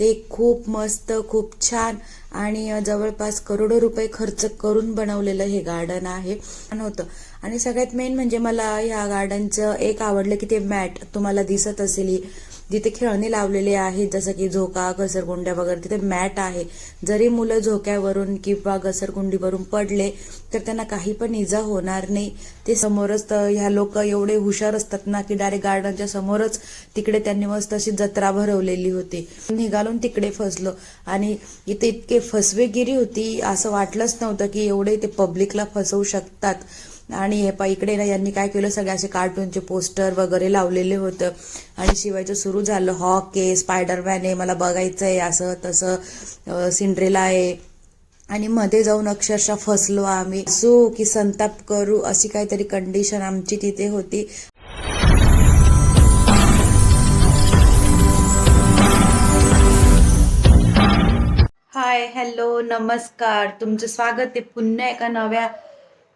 ते खूप मस्त खूप छान आणि जवळपास करोडो रुपये खर्च करून बनवलेलं हे गार्डन आहे. छान होतं. आणि सगळ्यात मेन म्हणजे मला ह्या गार्डनचं एक आवडलं की ते मॅट तुम्हाला दिसत असेल. जिथे खेळणी लावलेले आहेत जसं की झोका घसरगुंड्या वगैरे तिथे मॅट आहे. जरी मुलं झोक्यावरून किंवा घसरगुंडीवरून पडले तर त्यांना काही पण इजा होणार नाही. ते समोरच तर ह्या लोक एवढे हुशार असतात ना की डायरेक्ट गार्डनच्या समोरच तिकडे त्यांनी मस्त अशी जत्रा भरवलेली होती. निघालून तिकडे फसलो. आणि इथे इतके फसवेगिरी होती असं वाटलंच नव्हतं की एवढे ते पब्लिकला फसवू शकतात. आणि हे पा इकडे ना यांनी काय केलं सगळे असे कार्टूनचे पोस्टर वगैरे लावलेले होतं. आणि शिवायचं सुरू झालं. हॉक आहे स्पायडरमॅन आहे मला बघायचं आहे असं तसं सिंड्रेला आहे. आणि मध्ये जाऊन अक्षरशः फसलो आम्ही. सो की संताप करू अशी काहीतरी कंडिशन आमची तिथे होती. हाय हॅलो नमस्कार. तुमचं स्वागत आहे पुन्हा एका नव्या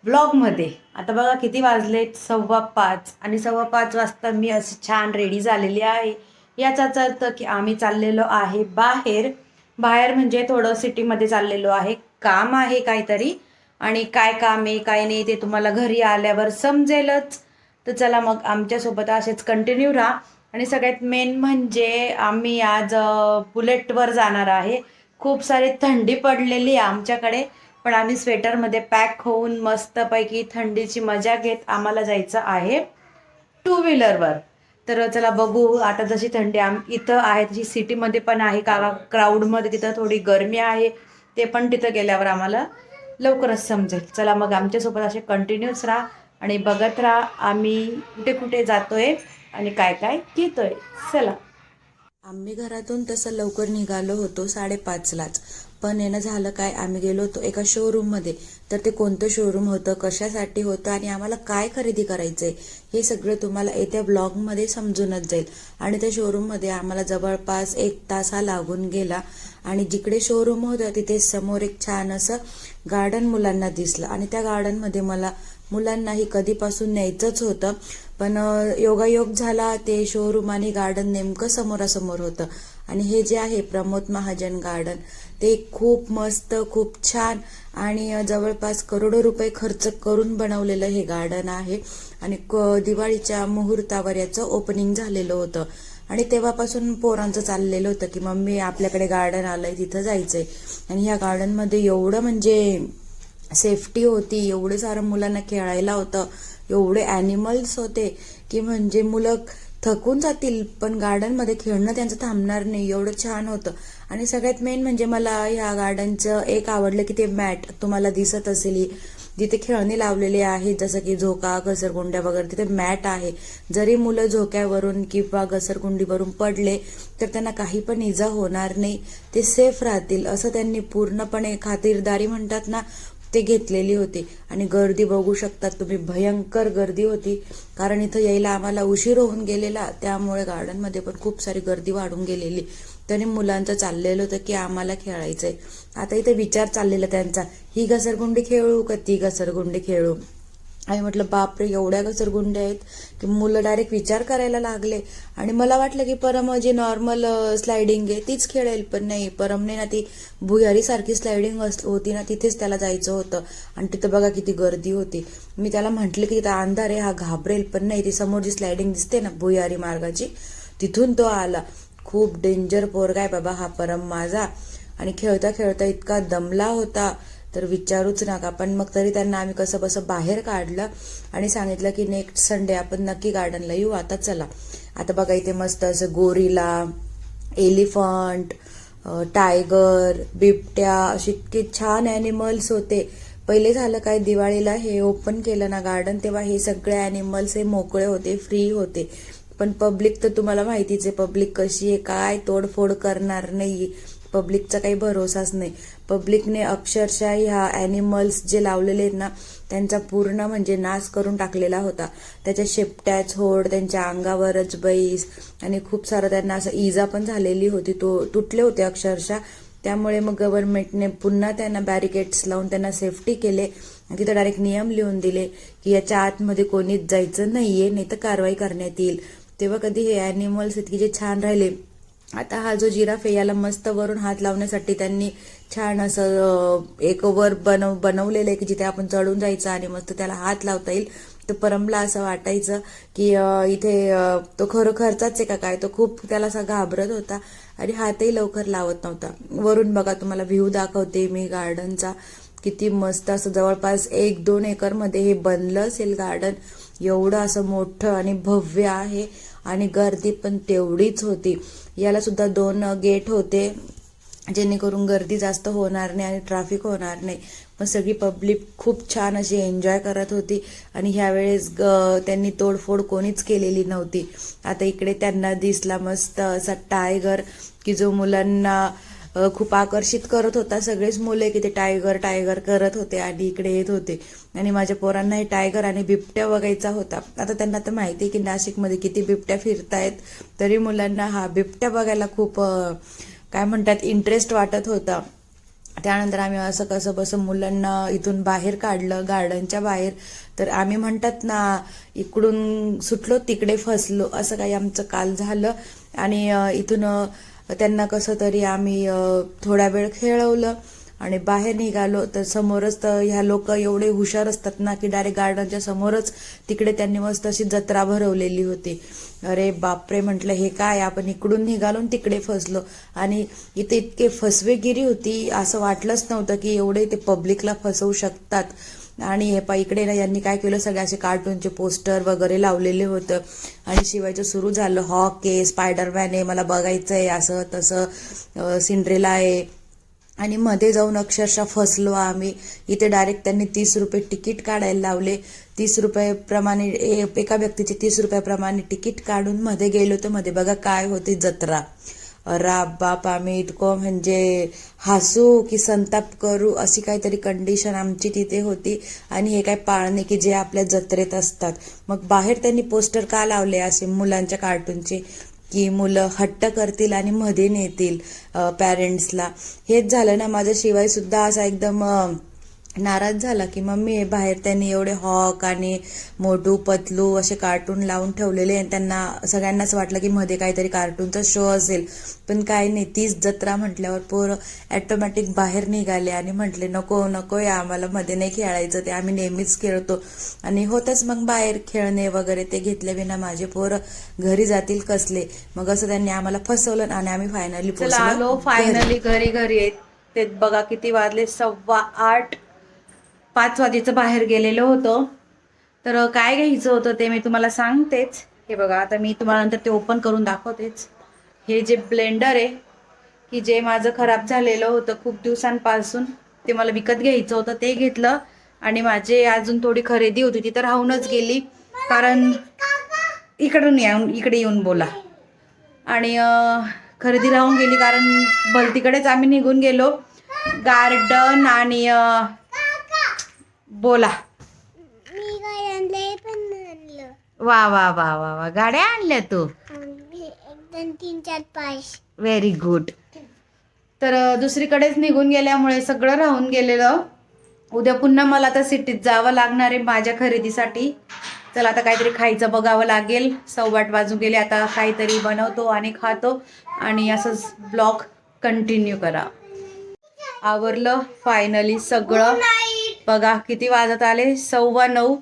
व्लॉगमध्ये आता बघा किती वाजले सव्वा पाच. आणि सव्वा पाच वाजता मी अशी छान रेडी झालेली आहे. याचाच अर्थ की आम्ही चाललेलो आहे बाहेर. बाहेर म्हणजे थोडं सिटीमध्ये चाललेलो आहे. काम आहे काहीतरी. आणि काय काम आहे काय नाही ते तुम्हाला घरी आल्यावर समजेलच. तर चला मग आमच्यासोबत असेच कंटिन्यू राहा. आणि सगळ्यात मेन म्हणजे आम्ही आज बुलेटवर जाणार आहे. खूप सारी थंडी पडलेली आहे आमच्याकडे. पण आम्ही स्वेटरमध्ये पॅक होऊन मस्तपैकी थंडीची मजा घेत आम्हाला जायचं आहे टू व्हीलरवर तर चला बघू आता जशी थंडी आम इथं आहे तशी सिटीमध्ये पण आहे का क्राऊडमध्ये तिथं थोडी गरमी आहे ते पण तिथं गेल्यावर आम्हाला लवकरच समजेल. चला मग आमच्यासोबत असे कंटिन्यूच राहा आणि बघत राहा आम्ही कुठे कुठे जातोय आणि काय काय घेतोय. चला. आम्ही घरातून तसं लवकर निघालो होतो साडेपाचलाच. पण येणं झालं काय? आम्ही गेलो होतो एका शोरूममध्ये तर ते कोणतं शोरूम होतं कशासाठी होतं आणि आम्हाला काय खरेदी करायचं आहे हे सगळं तुम्हाला येत्या ब्लॉगमध्ये समजूनच जाईल. आणि त्या शोरूममध्ये आम्हाला जवळपास एक तास हा लागून गेला आणि जिकडे शोरूम होतं तिथे समोर एक छान असं गार्डन मुलांना दिसलं. आणि त्या गार्डनमध्ये मला मुलांनाही कधीपासून न्यायचंच होतं. पण योगायोग झाला ते शोरूम आणि गार्डन नेमकं समोरासमोर होतं. आणि हे जे आहे प्रमोद महाजन गार्डन ते खूप मस्त खूप छान आणि जवळपास करोडो रुपये खर्च करून बनवलेलं हे गार्डन आहे. आणि क दिवाळीच्या मुहूर्तावर याचं ओपनिंग झालेलं होतं. आणि तेव्हापासून पोरांचं चाललेलं होतं की मम्मी आपल्याकडे गार्डन आलंय तिथं जायचंय. आणि ह्या गार्डनमध्ये एवढं म्हणजे सेफ्टी होती एवढे सारं मुलांना खेळायला होतं एवढे ॲनिमल्स होते की म्हणजे मुलं थकून जातील पण गार्डनमध्ये खेळणं त्यांचं थांबणार नाही एवढं छान होतं. आणि सगळ्यात मेन म्हणजे मला ह्या गार्डनचं एक आवडलं की ते मॅट तुम्हाला दिसत असेल. जिथे खेळणी लावलेले आहेत जसं की झोका घसरगुंड्या वगैरे तिथे मॅट आहे. जरी मुलं झोक्यावरून किंवा घसरगुंडीवरून पडले तर त्यांना काही पण इजा होणार नाही. ते सेफ राहतील असं त्यांनी पूर्णपणे खातिरदारी म्हणतात ना ते घेतलेली होती. आणि गर्दी बघू शकतात तुम्ही भयंकर गर्दी होती. कारण इथं यायला आम्हाला उशीर होऊन गेलेला त्यामुळे गार्डनमध्ये पण खूप सारी गर्दी वाढून गेलेली. त्याने मुलांचं चाललेलं होतं की आम्हाला खेळायचंय. आता इथे विचार चाललेला त्यांचा ही घसरगुंडी खेळू का ती घसरगुंडी खेळू? आणि म्हटलं बापरे एवढ्या घसरगुंड्या आहेत की मुलं डायरेक्ट विचार करायला लागले. आणि मला वाटलं की परम जी नॉर्मल स्लायडिंग आहे तीच खेळेल पण नाही. परमने ना ती भुयारी सारखी स्लायडिंग होती ना तिथेच त्याला जायचं होतं. आणि तिथं बघा किती गर्दी होती. मी त्याला म्हटलं की तिथं अंधार आहे हा घाबरेल पण नाही. ती समोर जी स्लायडिंग दिसते ना भुयारी मार्गाची तिथून तो आला. खूप डेंजर पोरगा आहे बाबा हा परम माझा. आणि खेळता खेळता इतका दमला होता. तर विचारूच नका. पण मग तरी त्यांना आम्ही कसं बसं बाहेर काढलं आणि सांगितलं की नेक्स्ट संडे आपण नक्की गार्डनला येऊ. आता चला. आता बघा इथे मस्त असं गोरीला एलिफंट टायगर बिबट्या असे इतके छान ॲनिमल्स होते. पहिले झालं काय दिवाळीला हे ओपन केलं ना गार्डन तेव्हा हे सगळे ॲनिमल्स हे मोकळे होते फ्री होते. पण पब्लिक तर तुम्हाला माहितीच आहे पब्लिक कशी आहे काय तोडफोड करणार नाही पब्लिकचा काही भरोसाच नाही. पब्लिकने अक्षरशः ह्या ॲनिमल्स जे लावलेले आहेत ना त्यांचा पूर्ण म्हणजे नाश करून टाकलेला होता. त्याच्या शेपट्याच होड त्यांच्या अंगावरच बैस आणि खूप सारं त्यांना असं इजा पण झालेली होती. तो तुटले होते अक्षरशः. त्यामुळे मग गव्हर्नमेंटने पुन्हा त्यांना बॅरिकेड्स लावून त्यांना सेफ्टी केले तिथं डायरेक्ट नियम लिहून दिले की याच्या आतमध्ये कोणीच जायचं नाहीये नाही तर कारवाई करण्यात येईल. तेव्हा कधी हे ॲनिमल्स इतके जे छान राहिले आता हा जो जिराफ आहे याला मस्त वरून हात लावण्यासाठी त्यांनी छान असं एक वर बनव बनवलेलं आहे की जिथे आपण चढून जायचं आणि मस्त त्याला हात लावता येईल. तर परमला असं वाटायचं की इथे तो खरोखरचाच आहे का काय? तो खूप त्याला असा घाबरत होता आणि हातही लवकर लावत नव्हता. वरून बघा तुम्हाला व्ह्यू दाखवते मी गार्डनचा किती मस्त असं जवळपास एक दोन एकरमध्ये हे बनलं असेल गार्डन एवढं असं मोठं आणि भव्य आहे आणि गर्दी पण तेवढीच होती. याला सुद्धा दोन गेट होते जेणेकरून गर्दी जास्त होणार नाही आणि ट्रॅफिक होणार नाही. पण सगळी पब्लिक खूप छान अशी एन्जॉय करत होती आणि ह्यावेळेस ग त्यांनी तोडफोड कोणीच केलेली नव्हती. आता इकडे त्यांना दिसला मस्त असा टायगर की जो मुलांना खूप आकर्षित करत होता. सगळेच मुले की ते टायगर टायगर करत होते आणि इकडे येत होते. आणि माझ्या पोरांनाही टायगर आणि बिबट्या बघायचा होता. आता त्यांना तर माहिती आहे की नाशिकमध्ये किती बिबट्या फिरतायत. तरी मुलांना हा बिबट्या बघायला खूप काय म्हणतात इंटरेस्ट वाटत होता. त्यानंतर आम्ही असं कसं बसं मुलांना इथून बाहेर काढलं गार्डनच्या बाहेर. तर आम्ही म्हणतात ना इकडून सुटलो तिकडे फसलो असं काही आमचं काल झालं. आणि इथून त्यांना कसं तरी आम्ही थोडा वेळ खेळवलं. आणि बाहेर निघालो तर समोरच तर ह्या लोक एवढे हुशार असतात ना की डायरेक्ट गार्डनच्या समोरच तिकडे त्यांनी मस्त अशी जत्रा भरवलेली होती. अरे बापरे म्हटलं हे काय? आपण इकडून निघालो तिकडे फसलो. आणि इथे इतके फसवेगिरी होती असं वाटलंच नव्हतं की एवढे ते पब्लिकला फसवू शकतात. आणि हे पा इकडे ना यांनी काय केलं? सगळे असे कार्टूनचे पोस्टर वगैरे लावलेले होतं. आणि शिवायचं सुरू झालं. हॉक आहे स्पायडरमॅन आहे मला बघायचं आहे असं तसं सिंड्रेला आहे. आणि मध्ये जाऊन अक्षरशः फसलो आम्ही. इथे डायरेक्ट त्यांनी तीस रुपये तिकीट काढायला लावले. तीस रुपयाप्रमाणे ए- एका व्यक्तीचे तीस रुपयाप्रमाणे तिकीट काढून मध्ये गेलो तर मध्ये बघा काय होती जत्रा. राब बाप आम्ही इतकं म्हणजे हसू की संताप करू अशी काहीतरी कंडिशन आमची तिथे होती. आणि हे काय पाळणे की जे आपल्या जत्रेत असतात. मग बाहेर त्यांनी पोस्टर का लावले असे मुलांच्या कार्टूनचे की मुलं हट्ट करतील आणि मध्ये नेतील पॅरेंट्सला हेच झालं ना माझ्या शिवाय सुद्धा असा एकदम नाराज झाला की मम्मी बाहेर त्यांनी एवढे हॉक आणि मोटू पतलू असे कार्टून लावून ठेवलेले आणि त्यांना सगळ्यांनाच वाटलं की मध्ये काहीतरी कार्टूनचा शो असेल. पण काय नाही तीच जत्रा म्हटल्यावर पोरं ॲटोमॅटिक बाहेर निघाले आणि म्हटले नको नको या आम्हाला मध्ये नाही खेळायचं ते आम्ही नेहमीच खेळतो. आणि होतच मग बाहेर खेळणे वगैरे ते घेतले विना माझे पोरं घरी जातील कसले? मग असं त्यांनी आम्हाला फसवलं आणि आम्ही फायनली फायनली घरी. घरी येत ते बघा किती वाजले सव्वा आठ. पाच वाजेचं बाहेर गेलेलो होतो. तर काय घ्यायचं होतं ते मी तुम्हाला सांगतेच. हे बघा आता मी तुम्हाला नंतर ते ओपन करून दाखवतेच. हे जे ब्लेंडर आहे की जे माझं खराब झालेलं होतं खूप दिवसांपासून ते मला विकत घ्यायचं होतं ते घेतलं. आणि माझे अजून थोडी खरेदी होती ती तर राहूनच गेली. कारण इकडून येऊन इकडे येऊन बोला. आणि खरेदी राहून गेली कारण भलतीकडेच आम्ही निघून गेलो. गार्डन आणि बोला. मी काय आणलंय पण आणलं. वा वा वा वा वा. गाड्या आणल्या तू. एक दोन तीन चार पाच व्हेरी गुड तर दुसरीकडेच निघून गेल्यामुळे सगळं राहून गेलेलं. उद्या पुन्हा मला आता सिटीत जावं लागणार आहे माझ्या खरेदीसाठी. चला आता काहीतरी खायचं बघावं लागेल. सव्वाट वाजून गेले आता काहीतरी बनवतो आणि खातो. आणि असंच ब्लॉग कंटिन्यू करा. आवरलं फायनली सगळं. बघा किती वाजत आले? सव्वा नऊ.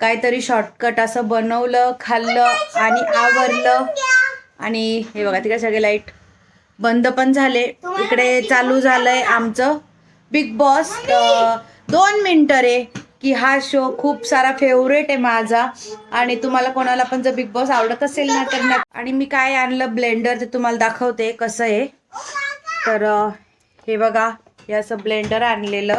काहीतरी शॉर्टकट असं बनवलं खाल्लं आणि आवरलं. आणि हे बघा तिकडे सगळे लाइट बंद पण झाले. इकडे चालू झालंय आमचं. बिग बॉस दोन मिनटं रे की हा शो खूप सारा फेवरेट आहे माझा. आणि तुम्हाला कोणाला पण जर बिग बॉस आवडत असेल ना तर नक्की- आणि मी काय आणलं ब्लेंडर ते तुम्हाला दाखवते कसं आहे. तर हे बघा हे असं ब्लेंडर आणलेलं.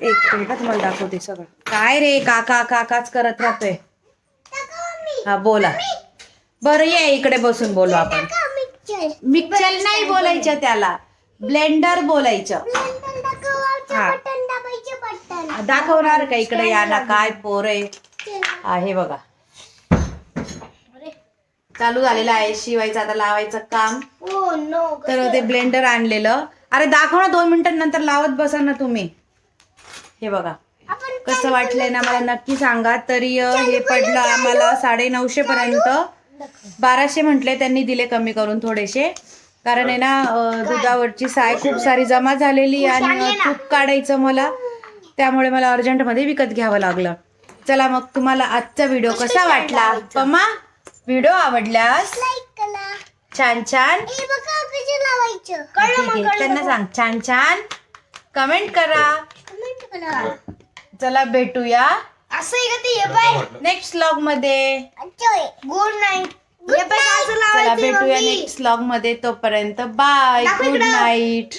एक मिनिट तुम्हाला दाखवते सगळं. काय रे काका काकाच करत राहतोय. हा बोला. बरं ये इकडे बसून बोलू आपण. मिक्सर नाही बोलायचं त्याला. ब्लेंडर बोलायचं. हा. दाखवणार का इकडे या ना काय पोर आहे? बघा. चालू झालेलं आहे. शिवायचं आता लावायचं काम. हो तर ते ब्लेंडर आणलेलं. अरे दाखव ना दोन मिनिटांनंतर लावत बसा ना तुम्ही. हे बघा. कसं वाटलंय ना मला नक्की सांगा. तरी हे पडलं आम्हाला साडे नऊशे पर्यंत. बाराशे म्हटले त्यांनी दिले कमी करून थोडेसे. कारण आहे ना दुधावरची साय खूप सारी जमा झालेली आणि तूप काढायचं मला. त्यामुळे मला अर्जंटमध्ये विकत घ्यावं लागलं. चला मग तुम्हाला आजचा व्हिडिओ कसा वाटला? पम्मा व्हिडिओ आवडल्यास लाईक करा. छान छान. त्यांना सांग. छान छान. कमेंट करा. करा चला भेटूया. असं आहे का ते? हे बाय. नेक्स्ट व्लॉगमध्ये. गुड नाईट गुड नाईट चला भेटूया नेक्स्ट व्लॉगमध्ये तोपर्यंत. Bye good night